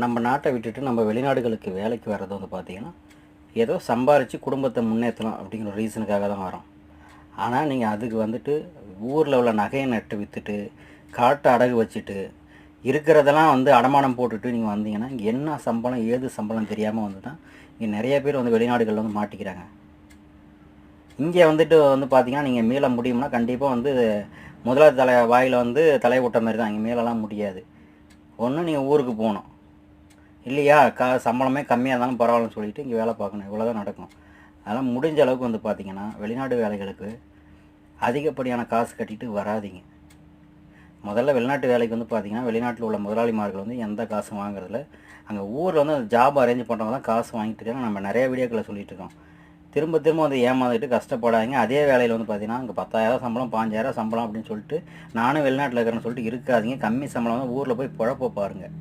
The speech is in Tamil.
நம்ம நாட்டை விட்டுட்டு நம்ம வெளிநாடுகளுக்கு வேலைக்கு வர்றது வந்து பார்த்திங்கன்னா ஏதோ சம்பாரித்து குடும்பத்தை முன்னேற்றலாம் அப்படிங்கிற ரீசனுக்காக தான் வரோம். ஆனால் நீங்கள் அதுக்கு வந்துட்டு ஊரில் உள்ள நகையை நட்டு விற்றுட்டு காட்டை அடகு வச்சுட்டு இருக்கிறதெல்லாம் வந்து அடமானம் போட்டுட்டு நீங்கள் வந்தீங்கன்னா இங்கே என்ன சம்பளம் ஏது சம்பளம் தெரியாமல் வந்து தான் இங்கே நிறைய பேர் வந்து வெளிநாடுகளில் வந்து மாட்டிக்கிறாங்க. இங்கே வந்துட்டு வந்து பார்த்திங்கன்னா நீங்கள் மீள முடியும்னா கண்டிப்பாக வந்து முதலாவது தலை வாயில் வந்து தலை விட்ட மாதிரி தான். இங்கே மீளலாம் முடியாது. ஒன்று நீங்கள் ஊருக்கு போகணும். இல்லையா? கா சம்பளமே கம்மியாக இருந்தாலும் பரவாயில்லன்னு சொல்லிட்டு இங்கே வேலை பார்க்கணும். இவ்வளோதான் நடக்கும். அதெல்லாம் முடிஞ்ச அளவுக்கு வந்து பார்த்தீங்கன்னா வெளிநாடு வேலைகளுக்கு அதிகப்படியான காசு கட்டிட்டு வராதிங்க. முதல்ல வெளிநாட்டு வேலைக்கு வந்து பார்த்தீங்கன்னா வெளிநாட்டில் உள்ள முதலாளிமார்கள் வந்து எந்த காசும் வாங்குறதில்ல. அங்கே ஊரில் வந்து அந்த ஜாப் அரேஞ்ச் பண்ணுறவங்க தான் காசு வாங்கிட்டு இருக்காங்க. நம்ம நிறைய வீடியோக்களை சொல்லிட்டு இருக்கோம். திரும்ப திரும்ப வந்து ஏமாந்துட்டு கஷ்டப்படாதீங்க. அதே வேலையில் வந்து பார்த்தீங்கன்னா அங்கே பத்தாயிரம் சம்பளம் பாஞ்சாயிரம் சம்பளம் அப்படின்னு சொல்லிட்டு நானும் வெளிநாட்டில் இருக்கிறேன்னு சொல்லிட்டு இருக்காதீங்க. கம்மி சம்பளம் வந்து ஊரில் போய் குழப்ப பாருங்கள்